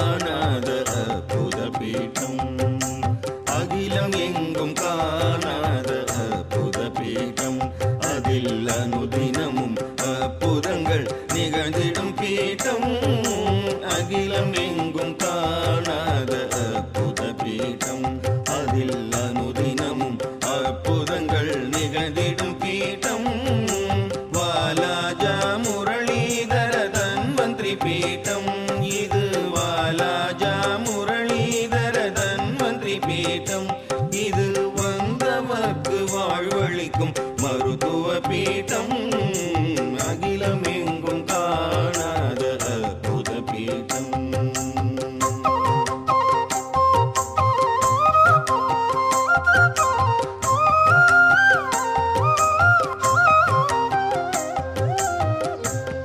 காணாத அற்புத பீட்டம். அகிலம் எங்கும் காணாத அற்புத பீட்டம். அதில் அனுதினமும் அற்புதங்கள் நிகழ்ந்திடும் பீட்டம். அகிலம் எங்கும் காணாத அற்புத பீட்டம். அதில் அனுதினமும் அற்புதங்கள் நிகழ்ந்திடும் பீட்டம். வாழ்வழிக்கும் மருத்துவ பீட்டம் அகிலமெங்கும் காணாத அற்புத பீடம்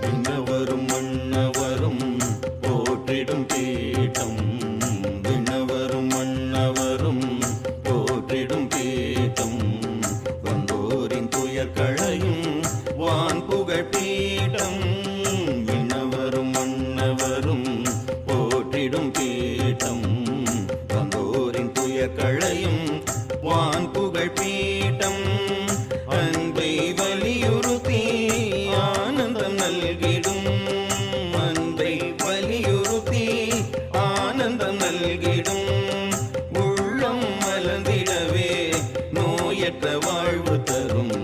விண்ணவரும் மன்னவரும் போற்றிடும் பீட்டம். வான் புகழ் பீட்டம். விண்ணவரும் மன்னவரும் போற்றிடும் பீட்டம். வந்தோரின் துயர்களையும் வான் புகழ் பீட்டம். அன்பை வலியுறுத்தி ஆனந்தம் நல்கிடும். அன்பை வலியுறுத்தி ஆனந்தம் நல்கிடும். உள்ளம் மலர்ந்திடவே நோயற்ற வாழ்வு தரும்.